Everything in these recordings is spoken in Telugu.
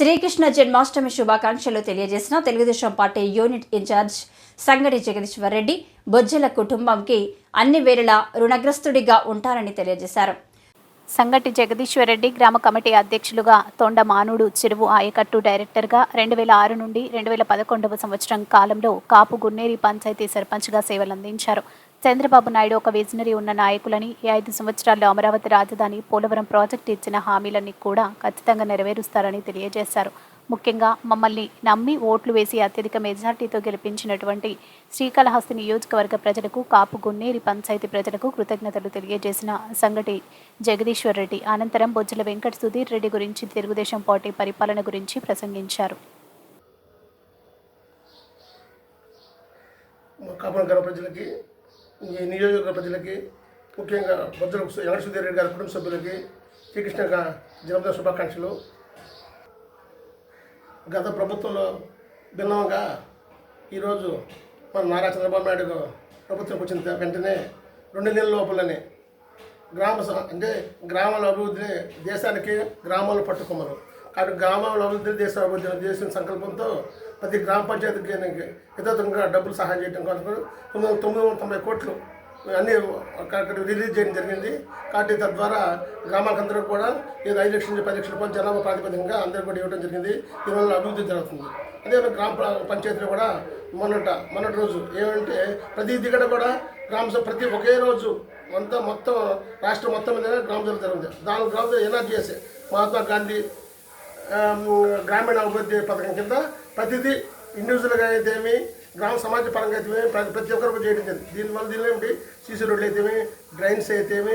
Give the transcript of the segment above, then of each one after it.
శ్రీకృష్ణ జన్మాష్టమి శుభాకాంక్షలు తెలియజేసిన Telugu Desam party unit in charge Sangadi Jagadeeshwar Reddy Bojjala కుటుంబంకి అన్ని వేళలా రుణగ్రస్తుడిగా ఉంటారని తెలియజేశారు. సంగటి జగదీశ్వరరెడ్డి గ్రామ కమిటీ అధ్యక్షులుగా తొండ మానుడు చెరువు ఆయకట్టు డైరెక్టర్గా రెండు వేల ఆరు నుండి రెండు వేల పదకొండవ సంవత్సరం కాలంలో కాపు గున్నేరి పంచాయతీ సర్పంచ్గా సేవలందించారు. చంద్రబాబు నాయుడు ఒక విజనరీ ఉన్న నాయకులని ఈ ఐదు సంవత్సరాల్లో అమరావతి రాజధాని పోలవరం ప్రాజెక్టు ఇచ్చిన హామీలన్నీ కూడా ఖచ్చితంగా నెరవేరుస్తారని తెలియజేశారు. ముఖ్యంగా మమ్మల్ని నమ్మి ఓట్లు వేసి అత్యధిక మెజార్టీతో గెలిపించినటువంటి శ్రీకాళహస్తి నియోజకవర్గ ప్రజలకు కాపు గున్నేరి పంచాయతీ ప్రజలకు కృతజ్ఞతలు తెలియజేసిన సంగటి జగదీశ్వర్ రెడ్డి. అనంతరం బొజ్జల వెంకట సుధీర్ రెడ్డి గురించి తెలుగుదేశం పార్టీ పరిపాలన గురించి ప్రసంగించారు. కాపురం ప్రజలకి ఈ నియోజకవర్గ ప్రజలకి ముఖ్యంగా బొజ్జల వెంకట రెడ్డి గారి కుటుంబ సభ్యులకి శ్రీకృష్ణ జన్మదిన శుభాకాంక్షలు. గత ప్రభుత్వంలో భిన్నంగా ఈరోజు మన నారా చంద్రబాబు నాయుడు ప్రభుత్వంకి వచ్చిన వెంటనే రెండు నెలల లోపలనే గ్రామ అంటే గ్రామాల అభివృద్ధిని దేశానికి గ్రామాలు పట్టుకున్నారు కాబట్టి గ్రామాల అభివృద్ధి దేశ అభివృద్ధి చేసిన సంకల్పంతో ప్రతి గ్రామ పంచాయతీకి యథాతంగా డబ్బులు సహాయం చేయడం కోసం తొమ్మిది వందల తొమ్మిది వందల తొంభై కోట్లు అన్నీ అక్కడ రిలీజ్ చేయడం జరిగింది. కాబట్టి తద్వారా గ్రామాలందరూ కూడా ఏదో ఐదు లక్షల నుంచి పది లక్షల రూపాయలు జనాభా ప్రాతిపదికంగా అందరూ కూడా ఇవ్వడం జరిగింది. దీనివల్ల అభివృద్ధి జరుగుతుంది. అదే గ్రామ పంచాయతీలో కూడా మొన్నట మొన్నటి రోజు ఏమంటే ప్రతి దిగడ కూడా గ్రామ ప్రతి ఒకే రోజు అంతా మొత్తం రాష్ట్రం మొత్తం మీద గ్రామ సభ జరుగుతుంది దాని గ్రామ సభ చేసే మహాత్మా గాంధీ గ్రామీణ అభివృద్ధి పథకం కింద ప్రతిదీ ఇండివిజువల్గా అయితేమి గ్రామ సమాజ పరంగా అయితేమి ప్రతి ప్రతి ఒక్కరికి చేయడం జరిగింది. దీనివల్ల దీనిలో ఏమిటి? సీసీ రోడ్లు అయితేమి డ్రైన్స్ అయితేమి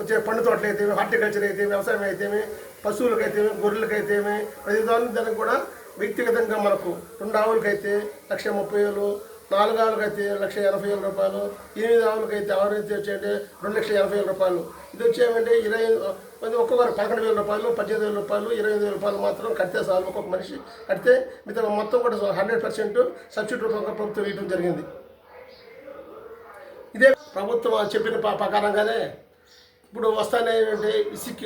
వచ్చే పండు తోటలు అయితేమి హార్టికల్చర్ అయితే వ్యవసాయం అయితేమి పశువులకు అయితేమి గొర్రెలకు అయితేమి ప్రతి దాని దానికి కూడా వ్యక్తిగతంగా మనకు రెండు ఆవులకైతే అయితే లక్ష ముప్పై వేలు నాలుగు ఆవులకి అయితే లక్ష ఎనభై వేల రూపాయలు ఎనిమిది ఆవులకి అయితే ఆరు అయితే వచ్చేయంటే రెండు లక్షల ఎనభై వేల రూపాయలు. ఇది వచ్చేయమంటే ఇరవై అది ఒక్కొక్కరు పదకొండు వేల రూపాయలు పద్దెనిమిది వేల రూపాయలు ఇరవై ఐదు వేల రూపాయలు మాత్రం కడితే చాలు. ఒక్కొక్క మనిషి కడితే మిగతా మొత్తం కూడా హండ్రెడ్ పర్సెంట్ సబ్సిడీ రూపంగా ప్రభుత్వం ఇవ్వడం జరిగింది. ఇదే ప్రభుత్వం చెప్పిన ప- ప్రకారంగానే ఇప్పుడు వస్తానే ఏంటంటే ఇసిక్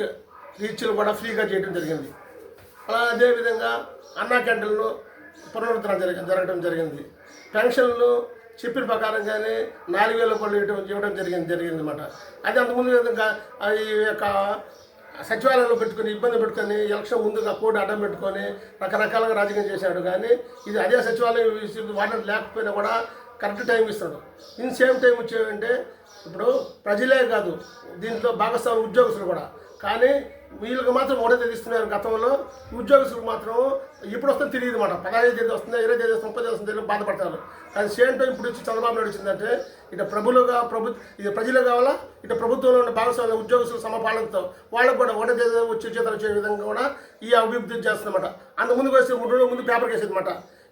రీచ్లు కూడా ఫ్రీగా చేయడం జరిగింది. అలా అదేవిధంగా అన్నా క్యాంటీన్లు పునరుద్ధరణ జరిగి జరగడం జరిగింది. పెన్షన్లు చెప్పిన ప్రకారంగానే నాలుగు వేల రూపాయలు ఇవ్వడం ఇవ్వడం జరిగింది జరిగింది అనమాట అది అంతకుముందు విధంగా ఈ యొక్క సచివాలయంలో పెట్టుకొని ఇబ్బంది పెట్టుకొని ఎలక్షన్ ముందుగా కోడ్ అడ్డం పెట్టుకొని రకరకాలుగా రాజకీయం చేశాడు. కానీ ఇది అదే సచివాలయం వాటర్ లేకపోయినా కూడా కరెక్ట్ టైం ఇస్తాడు ఇన్ సేమ్ టైం వచ్చేవంటే ఇప్పుడు ప్రజలే కాదు దీంట్లో భాగస్వామి ఉద్యోగస్తులు కూడా. కానీ వీళ్ళకి మాత్రం ఒకటే తేదీ ఇస్తున్నారు గతంలో. ఉద్యోగస్తులకు మాత్రం ఇప్పుడు వస్తుందో తెలియదు మాట. పదహైదు తేదీ వస్తుంది ఇరవై తేదీ వస్తుంది ముప్పై తేదీ వస్తుంది తెలియదు బాధపడతారు. కానీ సేమ్ టైం ఇప్పుడు వచ్చి చంద్రబాబు నాయుడు వచ్చిందంటే ఇటు ప్రభులుగా ప్రభు ఇది ప్రజలు కావాలా? ఇటు ప్రభుత్వంలో ఉన్న భాగస్వామ్య ఉద్యోగస్తుల సమపాలనతో వాళ్ళకు కూడా ఒకటే తేదీ వచ్చే జీతాలు వచ్చే విధంగా కూడా ఈ అభివృద్ధి చేస్తుందన్నమాట అంత ముందుకు వస్తే మూడు రోజుల ముందు పేపర్కి వేసేది అనమాట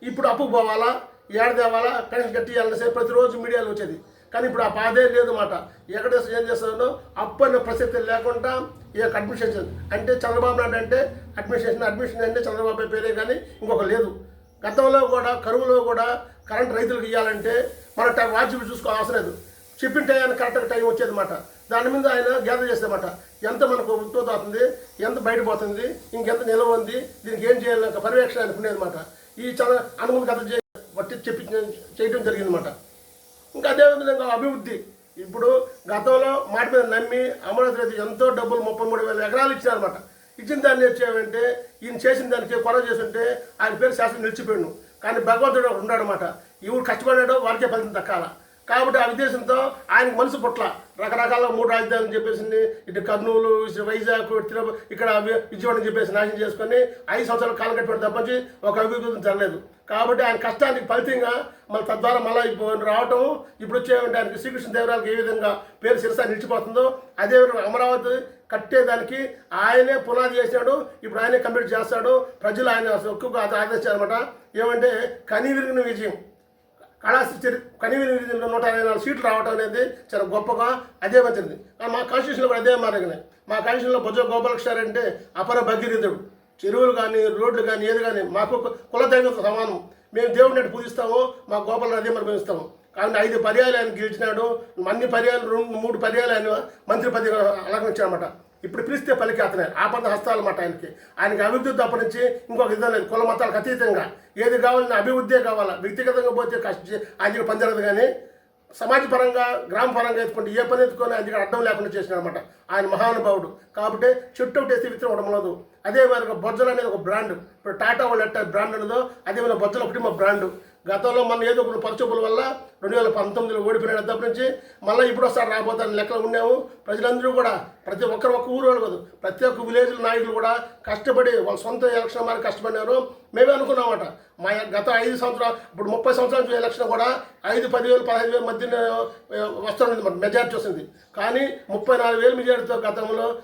ఇప్పుడు అప్పు పోవాలా? ఏడదేవాలా తేవాలా? పెన్షన్ కట్టియాలని చెప్పి ప్రతిరోజు మీడియాలో వచ్చేది. కానీ ఇప్పుడు ఆ బాధే లేదన్నమాట ఎక్కడ ఏం చేస్తుందో అప్పు ప్రసక్తి లేకుండా ఈ యొక్క అడ్మినిస్ట్రేషన్ అంటే చంద్రబాబు నాయుడు అంటే అడ్మినిస్ట్రేషన్ అడ్మిషన్ అంటే చంద్రబాబు పేరే కానీ ఇంకొక లేదు. గతంలో కూడా కరువులో కూడా కరెంట్ రైతులకు ఇవ్వాలంటే మన టైం వాట్సాప్ చూసుకో అవసరం లేదు. చెప్పిన టైం కరెక్ట్గా టైం వచ్చేది మాట. దాని మీద ఆయన గ్యాదర్ చేసేమాట ఎంత మనకు ఉత్పత్తి అవుతుంది ఎంత బయటపోతుంది ఇంకెంత నిల్వ ఉంది దీనికి ఏం చేయాలి పర్యవేక్షణ అనుకునేది మాట. ఈ చాలా అనుమతి గత చే వచ్చి చెప్పి చేయడం జరిగిందన్నమాట ఇంకా అదేవిధంగా అభివృద్ధి. ఇప్పుడు గతంలో మాట మీద నమ్మి అమరావతి రైతు ఎంతో డబ్బులు ముప్పై మూడు వేల ఎకరాలు ఇచ్చారనమాట ఇచ్చిన దాన్ని వచ్చేవంటే ఈయన చేసిన దానికి కొర చేస్తుంటే ఆయన పేరు శాస్త్రం నిలిచిపోయాడు. కానీ భగవంతుడు ఒకడు ఉన్నాడనమాట ఎవరు కష్టపడ్డాడు వారికే ఫలితం దక్కాలా. కాబట్టి ఆ ఉద్దేశంతో ఆయనకు మనసు పుట్ల రకరకాల మూడు రాజధానులు చెప్పేసింది. ఇటు కర్నూలు ఇటు వైజాగ్ తిరుపతి ఇక్కడ విజయవాడ చెప్పేసి నాశనం చేసుకొని ఐదు సంవత్సరాల కాలం కట్టుబడి తప్పించి ఒక అభివృద్ధి జరగలేదు. కాబట్టి ఆయన కష్టానికి ఫలితంగా మళ్ళీ తద్వారా మళ్ళీ ఇప్పుడు రావటం ఇప్పుడు వచ్చేటువంటి ఆయనకి శ్రీకృష్ణ దేవరాలకు ఏ విధంగా పేరు శిరసా నిలిచిపోతుందో అదే విధంగా అమరావతి కట్టేదానికి ఆయనే పునాది చేసినాడు ఇప్పుడు ఆయనే కంప్లీట్ చేస్తాడు. ప్రజలు ఆయన ఎక్కువగా ఆదరించారనమాట ఏమంటే కనివిరిగిన విజయం. కళాశాల చరి కనివిని విధిలో నూట అరవై నాలుగు సీట్లు రావడం అనేది చాలా గొప్పగా అదే వచ్చింది కానీ మా కాన్స్టిట్యూషన్లో కూడా అదే మారగినాయి మా కాన్స్టిట్యూషన్లో భుజ గోపాలకృష్ణ అంటే అపర భగీరథుడు. చెరువులు కానీ రోడ్లు కానీ ఏది కానీ మాకు ఒక కుల సమానం. మేము దేవుడిని ఎట్టు పూజిస్తాము మా గోపాలను అదే మరి పూజిస్తాము. ఐదు పర్యాలు ఆయన గెలిచినాడు అన్ని పర్యాలు రెండు మూడు పర్యాలు ఆయన మంత్రి పదవి అలంకరించాడనమాట ఇప్పుడు పిలిస్తే పలికి అతనే. ఆపద హస్తాలు మాట ఆయనకి ఆయనకి అభివృద్ధి తప్ప నుంచి ఇంకొక ఇదే లేదు కుల మతాలకు అతీతంగా. ఏది కావాలన్నా అభివృద్ధే కావాలా? వ్యక్తిగతంగా పోతే కష్ట ఆయనకి పనిచేయదు కానీ సమాజపరంగా గ్రామపరంగా గ్రామ పరంగా ఎత్తుకుంటే ఏ పని ఎత్తుకొని ఆయనకి అడ్డం లేకుండా చేసిన అనమాట ఆయన మహానుభావుడు. కాబట్టి చుట్టూ ఒకటి విత్తనం ఉండడం లేదు. అదే మరి బొజ్జలు అనేది ఒక బ్రాండ్. ఇప్పుడు టాటా వాళ్ళు ఎట్ట బ్రాండ్ ఉన్నదో అదే మన బొజ్జలు ఒకటి మా బ్రాండ్. గతంలో మన ఏదో కొన్ని పరిచోపుల వల్ల రెండు వేల పంతొమ్మిదిలో ఓడిపోయిన తప్పటి నుంచి మళ్ళీ ఇప్పుడు వస్తారు రాబోతారని లెక్కలు ఉన్నాము. ప్రజలందరూ కూడా ప్రతి ఒక్కరు ఒక్క ఊరు కాదు ప్రతి ఒక్క విలేజ్ నాయకులు కూడా కష్టపడి వాళ్ళ సొంత ఎలక్షన్ మరి కష్టపడినారు. మేమే అనుకున్నామట. మా గత ఐదు సంవత్సరాలు ఇప్పుడు ముప్పై సంవత్సరాల ఎలక్షన్ కూడా ఐదు పదివేలు పదహైదు వేల మధ్య వస్తుంది మన మెజార్టీ వస్తుంది. కానీ ముప్పై నాలుగు వేల మెజార్టీతో గతంలో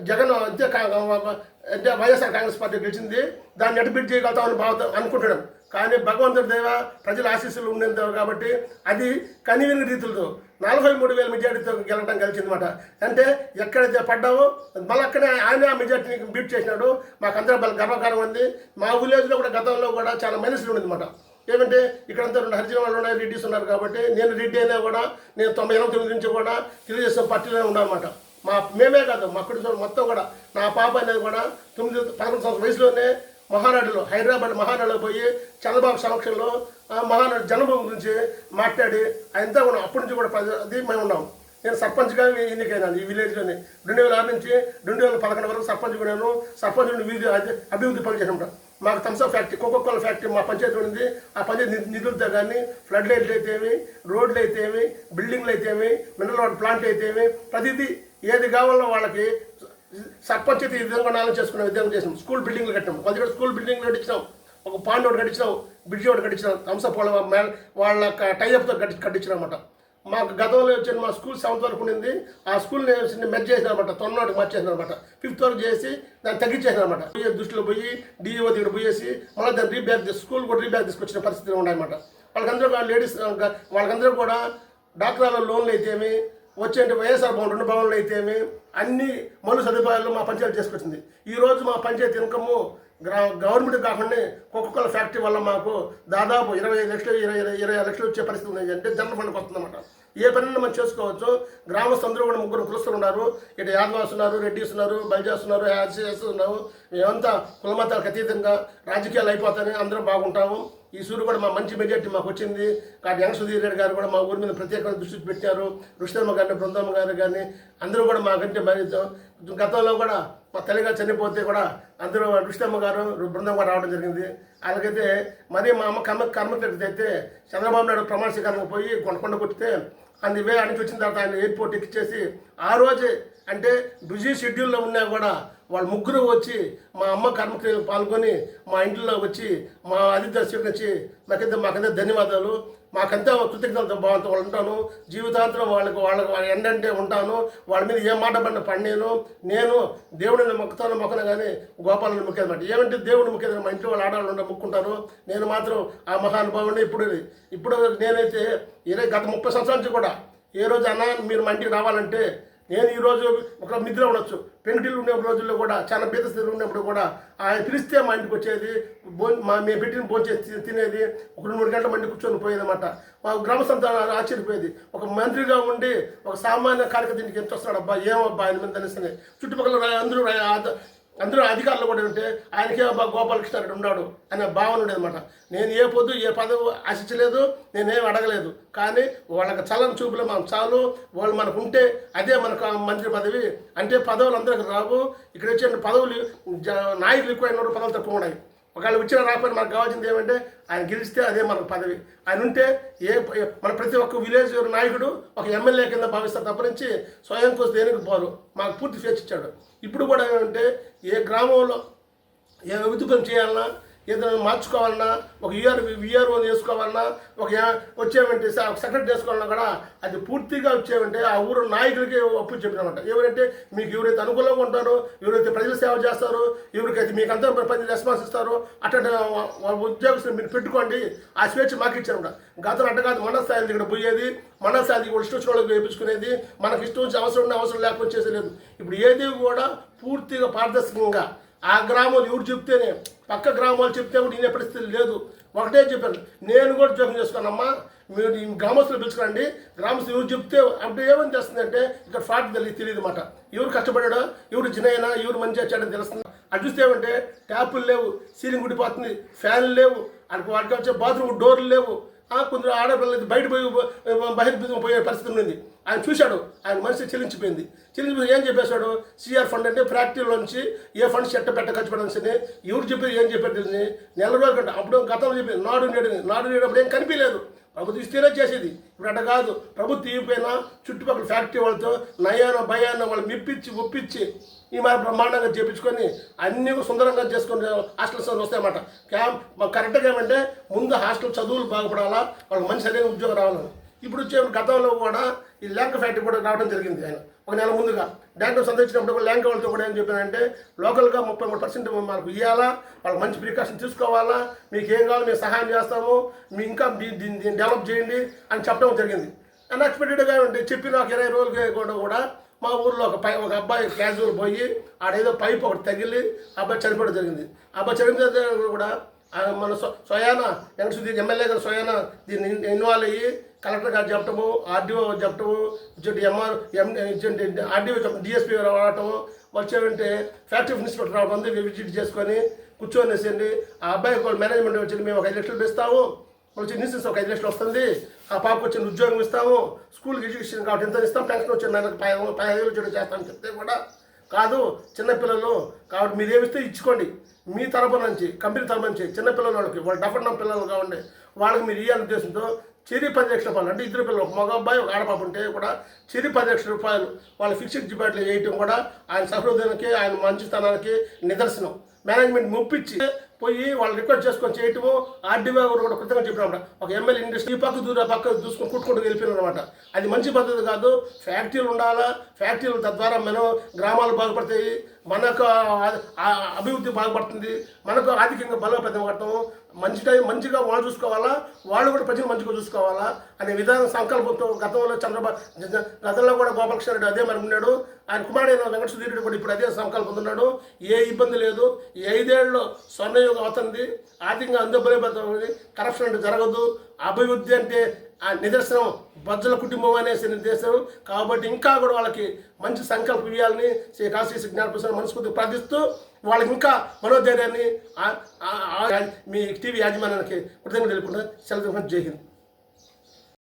జగన్- అంతే కా- అంటే వైఎస్ఆర్ కాంగ్రెస్ పార్టీ గెలిచింది. దాన్ని అడ్మిట్ చేయగలుగుతామని భావ అనుకుంటున్నాం. కానీ భగవంతుడి దేవ ప్రజల ఆశీస్సులు ఉండేది కాబట్టి అది కనివిని రీతులతో నలభై మూడు వేల మెజార్టీతో గెలవడం కలిసిందన్నమాట అంటే ఎక్కడైతే పడ్డామో మళ్ళీ అక్కడే ఆయన ఆ మెజార్టీని బీట్ చేసినాడు. మాకు అందరూ గర్వకారం ఉంది. మా విలేజ్లో కూడా గతంలో కూడా చాలా మైనస్లు ఉండేదన్నమాట. ఏమంటే ఇక్కడంతా రెండు హరిజన వాళ్ళు ఉన్నాయి రెడ్డిస్ ఉన్నారు కాబట్టి నేను రెడ్డి అయినా కూడా నేను తొంభై ఎనభై తొమ్మిది నుంచి కూడా తెలుగుదేశం పార్టీలోనే ఉన్నానమాట మా మేమే కాదు మా కుటుంబం మొత్తం కూడా నా పాప అనేది కూడా తొమ్మిది పదకొండు సంవత్సరం వయసులోనే మహానాడులో హైదరాబాద్ మహానాడులో పోయి చంద్రబాబు సమక్షంలో ఆ మహానాడు జన్మభూమి గురించి మాట్లాడి ఆయనతో కూడా అప్పటి నుంచి కూడా అది మేము ఉన్నాం. నేను సర్పంచ్గా ఎన్నికైనాను ఈ విలేజ్లోని. రెండు వేల ఆరు నుంచి రెండు వేల పదకొండు వరకు సర్పంచ్ నేను సర్పంచ్ నుండి వీధి అభివృద్ధి పనులు చేసినప్పుడు మాకు Thums Up factory Coca Cola factory మా పంచాయతీ ఉంది ఆ పంచాయతీ నిధులతో కానీ ఫ్లడ్ లైట్లు అయితేమి రోడ్లు అయితేమి బిల్డింగ్లు అయితేమి మినరల్ వాటర్ ప్లాంట్ అయితేమి ప్రతిదీ ఏది కావాలో వాళ్ళకి సర్పంచ్ ఈ విధంగా నాలుగు చేసుకునే విధంగా చేసినాం. స్కూల్ బిల్డింగ్లు కట్టినాం. కొద్దిగా స్కూల్ బిల్డింగ్లు కట్టించినాం. ఒక పాండ్ ఒకటి కట్టించినాం. బ్రిడ్జ్ ఒకటి కట్టించినాం. థమ్స్అప్ వాళ్ళ వాళ్ళ టైఅప్తో కట్టి కట్టించినాం అనమాట మాకు గతంలో వచ్చిన మా స్కూల్ సెవెంత్ వరకు ఉండింది. ఆ స్కూల్ని మెర్జ్ చేసిన అనమాట తొన్నోటికి మార్చేసిన అనమాట ఫిఫ్త్ వరకు చేసి దాన్ని తగ్గించేసిన అనమాట దృష్టిలో పోయి డిఓ దగ్గర పోయేసి మళ్ళీ దాన్ని రీబ్యాక్ స్కూల్ కూడా రీబ్యాక్ తీసుకొచ్చిన పరిస్థితులు ఉన్నాయన్నమాట. వాళ్ళకందరూ లేడీస్ వాళ్ళకందరూ కూడా డాక్టర్ల లోన్లు అయితేమి వచ్చే వైఎస్ఆర్ భవన్ రెండు భవన్లు అయితేమి అన్ని మౌలిక సదుపాయాలు మా పంచాయతీ చేసుకొచ్చింది. ఈరోజు మా పంచాయతీ ఇన్కమ్ గ్రా గవర్నమెంట్ కాకుండా కోకోకోల ఫ్యాక్టరీ వల్ల మాకు దాదాపు ఇరవై ఐదు లక్షలు ఇరవై ఇరవై ఇరవై లక్షలు వచ్చే పరిస్థితి ఉంది. అంటే జనరల్ ఫండ్కి వస్తుందన్నమాట. ఏ పనిని మనం చేసుకోవచ్చు. గ్రామస్తులందరూ కూడా ముగ్గురు కులస్తులు ఉన్నారు. ఇటు యాదవాస్ ఉన్నారు రెడ్డిస్ ఉన్నారు బల్జాస్ ఉన్నారు యాసియస్ ఉన్నారు. మేమంతా కులమతాలకు అతీతంగా రాజకీయాలు అయిపోతాయని అందరం బాగుంటాము. ఈ సూర్యు కూడా మా మంచి మెజార్టీ మాకు వచ్చింది. కాబట్టి యంగ్ సుధీర్ రెడ్డి గారు కూడా మా ఊరి మీద ప్రత్యేకమైన దృష్టి పెట్టారు. రుషితమ్మ గారిని బృందమ్మ గారు కానీ అందరూ కూడా మాకంటే మరి గతంలో కూడా మా తల్లిగారు చనిపోతే కూడా అందరూ రుషితమ్మ గారు బృందం కూడా రావడం జరిగింది. అలాగైతే మరి మా అమ్మ కర్మ కర్మకృతి అయితే చంద్రబాబు నాయుడు ప్రమాణ స్వీకారానికి పోయి కొండకొండ కొట్టితే అన్ని వే అనికి వచ్చిన తర్వాత ఆయన ఎయిర్పోర్ట్ ఎక్కిచ్చేసి ఆ రోజే అంటే బిజీ షెడ్యూల్లో ఉన్నా కూడా వాళ్ళు ముగ్గురు వచ్చి మా అమ్మ కర్మక్రియలు పాల్గొని మా ఇంట్లో వచ్చి మా అతిథి స్వీకరించి మాకైతే మాకైతే ధన్యవాదాలు. మాకంతా కృతజ్ఞతలతో బాగుంటూ ఉంటాను. జీవితాంతరం వాళ్ళకి వాళ్ళకి వాళ్ళ ఎండంటే ఉంటాను. వాళ్ళ మీద ఏ మాట పడిన పడినేను నేను దేవుడిని మొక్కుతాను మొక్కను కానీ గోపాలను మొక్కేదన్నమాట ఏమంటే దేవుడిని మొక్కేది మా ఇంట్లో వాళ్ళు ఆడవాళ్ళు ఉండే మొక్కుంటారు. నేను మాత్రం ఆ మహానుభావుని ఇప్పుడు ఇప్పుడు నేనైతే ఇరవై గత ముప్పై సంవత్సరాల నుంచి కూడా ఏ రోజు అన్న మీరు మా ఇంటికి రావాలంటే నేను ఈరోజు ఒక నిద్ర ఉండొచ్చు. పెంకుటిల్లు ఉండే రోజుల్లో కూడా చాలా బీద స్థితిలో ఉన్నప్పుడు కూడా ఆయన పిలిస్తే మా ఇంటికి వచ్చేది భో మా మేము పెట్టిన భోంచేసి తినేది ఒక రెండు మూడు గంటల మంది కూర్చొని పోయేదన్నమాట. మా గ్రామ గ్రామస్థంతా ఆశ్చర్యపోయేది. ఒక మంత్రిగా ఉండి ఒక సామాన్య కార్యకర్త ఇంటికి ఎంత వస్తున్నాడు అబ్బా ఏమబ్బా? ఆయన మీద తెలుస్తుంది చుట్టుపక్కల అందరూ రా- ఆద- అందరూ అధికారులు కూడా ఉంటే ఆయనకే గోపాలకృష్ణ అక్కడ ఉన్నాడు అనే భావన ఉండేదన్నమాట నేను ఏ పొద్దు ఏ పదవి ఆశించలేదు నేనేం అడగలేదు. కానీ వాళ్ళకి చలని చూపులో మనం చాలు. వాళ్ళు మనకు ఉంటే అదే మనకు మంత్రి పదవి. అంటే పదవులు అందరికి రావు. ఇక్కడ వచ్చిన పదవులు జ- నాయకులు ఎక్కువ అయిన పదవులు తక్కువ ఉన్నాయి ఒకవేళ వచ్చిన రాకపోయినా మనకు కావాల్సింది ఏమంటే ఆయన గెలిస్తే అదే మనకు పదవి. ఆయన ఉంటే ఏ ఏ- మన ప్రతి ఒక్క విలేజ్ నాయకుడు ఒక ఎమ్మెల్యే కింద భావిస్తారు తప్ప నుంచి స్వయం కోసం దేనికి పోరు. మాకు పూర్తి స్వేచ్ఛ ఇచ్చాడు. ఇప్పుడు కూడా ఏమంటే ఏ గ్రామంలో ఏ అభివృద్ధి పని చేయాలన్నా ఏదైనా మార్చుకోవాలన్నా ఒక ఇయర్ విఆర్ఓ చేసుకోవాలన్నా ఒక యా- వచ్చేవంటే ఒక సెక్రటరీ చేసుకోవాలన్నా కూడా అది పూర్తిగా వచ్చేవంటే ఆ ఊరు నాయకులకి అప్పు చెప్పినమాట. ఎవరంటే మీకు ఎవరైతే అనుకూలంగా ఉంటారో ఎవరైతే ప్రజల సేవ చేస్తారో ఎవరికైతే మీకు అంతా ప్రజలు రెస్పాన్స్ ఇస్తారో అట్లాంటి వాళ్ళ ఉద్యోగస్తులు మీరు పెట్టుకోండి ఆ స్వేచ్ఛ మాకు ఇచ్చారు గతంలో అంటే కాదు మన స్థాయి ఇక్కడ పోయేది మన స్థాయి ఇష్టం వచ్చిన వాళ్ళకి వేయించుకునేది మనకి ఇష్టం వచ్చి అవసరం ఉన్న అవసరం లేకపోతే చేసేది ఇప్పుడు ఏది కూడా పూర్తిగా పారదర్శకంగా ఆ గ్రామం ఎవరు చెప్తేనే పక్క గ్రామాలు చెప్తే కూడా నేను పరిస్థితి లేదు. ఒకటే చెప్పాను. నేను కూడా జోక్యం చేసుకున్నామ్మా మీరు గ్రామస్తులు పిలుచుకురండి. గ్రామస్తులు ఎవరు చెప్తే అంటే ఏమని చేస్తుందంటే ఇక్కడ ఫ్రాడ్ తెలియదు తెలియదు మాట. ఎవరు కష్టపడాడో ఎవరు జినైనా ఎవరు మంచి వచ్చాడని తెలుస్తుంది అది చూస్తే ఏమంటే ట్యాపులు లేవు సీలింగ్ ఉడిపోతుంది ఫ్యాన్లు లేవు అక్కడికి వాటికి వచ్చే బాత్రూమ్ డోర్లు లేవు. కొందరు ఆడపిల్లలు బయట పోయి బహిర్భూతం పోయే పరిస్థితి ఉంది ఆయన చూశాడు ఆయన మనిషి చెల్లించిపోయింది చెల్లించిపోయి ఏం చెప్పేశాడు? సిఆర్ ఫండ్ అంటే ప్రాక్టీలోంచి ఏ ఫండ్స్ ఎట్ట పెట్ట ఖర్చు పెట్టాల్సింది ఎవరు చెప్పారు ఏం చెప్పారు తెలిసింది నెల రోజులు కంటే అప్పుడు గతంలో చెప్పింది? నాడు నేడు నాడు నేడు అప్పుడు ఏం కనిపించలేదు. ప్రభుత్వం ఇస్తేనే చేసేది. ఇప్పుడు అట్ట కాదు. ప్రభుత్వం ఇవ్వకపోయినా చుట్టుపక్కల ఫ్యాక్టరీ వాళ్ళతో నయానో భయాన వాళ్ళు మెప్పించి ఒప్పించి ఈ మరి బ్రహ్మాండంగా చేపించుకొని అన్నీ సుందరంగా చేసుకొని హాస్టల్స్ వస్తాయన్నమాట. క్యాంప్ కరెక్ట్గా ఏమంటే ముందు హాస్టల్ చదువులు బాగుపడాలా వాళ్ళకి మంచి సరైన ఉద్యోగం రావాలని. ఇప్పుడు వచ్చే గతంలో కూడా ఈ ల్యాంక్ ఫ్యాక్టరీ కూడా రావడం జరిగింది ఆయన. ఒక నెల ముందుగా. డాక్టర్ సందర్శించినప్పుడు కూడా ల్యాంక్ వాళ్ళతో కూడా ఏం చెప్పానంటే లోకల్గా ముప్పై మూడు పర్సెంట్ మనకు ఇవ్వాలా వాళ్ళకి మంచి ప్రికాషన్ తీసుకోవాలా మీకు ఏం కావాలో మేము సహాయం చేస్తాము మీ ఇంకా దీన్ని దీన్ని డెవలప్ చేయండి అని చెప్పడం జరిగింది. అన్ఎక్స్పెక్టెడ్గా ఉంటే చెప్పిన ఒక ఇరవై రోజులు కూడా కూడా మా ఊర్లో ఒక పై ఒక అబ్బాయి క్యాజువల్ పోయి ఆడేదో పైప్ ఒకటి తగిలి అబ్బాయి చనిపోవడం జరిగింది. అబ్బాయి చనిపోయిన కూడా మన స్వ- స్వయాన ఎమ్మెల్యే గారు స్వయాన దీన్ని ఇన్వాల్వ్ అయ్యి కలెక్టర్ గారు చెప్పటము ఆర్డీఓ చెప్పటము ఇచ్చేటి ఎంఆర్ ఎం ఆర్డీఓ చెప్పడం డిఎస్పీ గారు రావటము వచ్చేవంటే ఫ్యాక్టరీ ఇన్స్పెక్టర్ రావడం విజిట్ చేసుకొని కూర్చొనేసండి ఆ అబ్బాయి కూడా మేనేజ్మెంట్ వచ్చి మేము ఒక ఐదు లక్షలు ఇస్తాము. వచ్చి ఇన్సూరెన్స్ ఒక ఐదు లక్షలు వస్తుంది. ఆ పాపకు వచ్చిన ఉద్యోగం ఇస్తాము. స్కూల్కి ఎడ్యుకేషన్ కాబట్టి ఎంత ఇస్తాం? పెన్షన్ వచ్చిన పై పై ఐదు వచ్చి చేస్తామని చెప్తే కూడా కాదు చిన్నపిల్లలు కాబట్టి మీరు ఏమిస్తే ఇచ్చుకోండి. మీ తరపు నుంచి కంపెనీ తరపు నుంచి చిన్నపిల్లల వాళ్ళకి వాళ్ళు డఫర్ పిల్లలు కావండి. వాళ్ళకి మీరు ఇవ్వాలని ఉద్దేశంతో చిరి పది లక్షల రూపాయలు అంటే ఇద్దరు పిల్లలు ఒక మగ అబ్బాయి ఒక ఆడపాప ఉంటే కూడా చిరి పది లక్షల రూపాయలు వాళ్ళ ఫిక్స్డ్ డిపాజిట్లు వేయటం కూడా ఆయన సహృదయానికి ఆయన మంచితనానికి నిదర్శనం. మేనేజ్మెంట్ ముప్పించి పోయి వాళ్ళు రిక్వెస్ట్ చేసుకొని చేయటము ఆర్డీఓ గారు కూడా కృతజ్ఞత చెప్పినమాట ఒక ఎమ్మెల్యే ఇండస్ట్రీ ఈ పక్క దూర పక్క చూసుకొని కుట్టుకుంటూ వెళ్ళిపోయినారు అనమాట అది మంచి పద్ధతి కాదు. ఫ్యాక్టరీలు ఉండాలా? ఫ్యాక్టరీలు తద్వారా మనం గ్రామాలు బాగుపడతాయి. మనకు అభివృద్ధి బాగుపడుతుంది. మనకు ఆర్థికంగా బలోపేతం పడతాము మంచి టైం మంచిగా వాళ్ళు చూసుకోవాలా? వాళ్ళు కూడా ప్రజలు మంచిగా చూసుకోవాలా? అనే విధానం సంకల్పంతో గతంలో చంద్రబాబు గతంలో కూడా గోపాలకృష్ణ రెడ్డి అదే మరి ఉన్నాడు. ఆయన కుమారుడైన వెంకట సుధీరుడు కూడా ఇప్పుడు అదే సంకల్పం ఉన్నాడు. ఏ ఇబ్బంది లేదు. ఈ ఐదేళ్ళలో స్వర్ణయుగం అవుతుంది. ఆర్థికంగా అందుబలపడుతుంది కరప్షన్ అంటే జరగదు. అభివృద్ధి అంటే ఆ నిదర్శనం బజ్జల కుటుంబం అనేసి నిర్దేశం కాబట్టి ఇంకా కూడా వాళ్ళకి మంచి సంకల్పం ఇవ్వాలని శ్రీ కాశీ జ్ఞానప్రసాద్ మనస్ఫూర్తి ప్రార్థిస్తూ వాళ్ళకి ఇంకా మనోధైర్యాన్ని మీ టీవీ యాజమాన్యానికి కృతజ్ఞతలు తెలుపుకుంటూ సెలవు జై హింద్.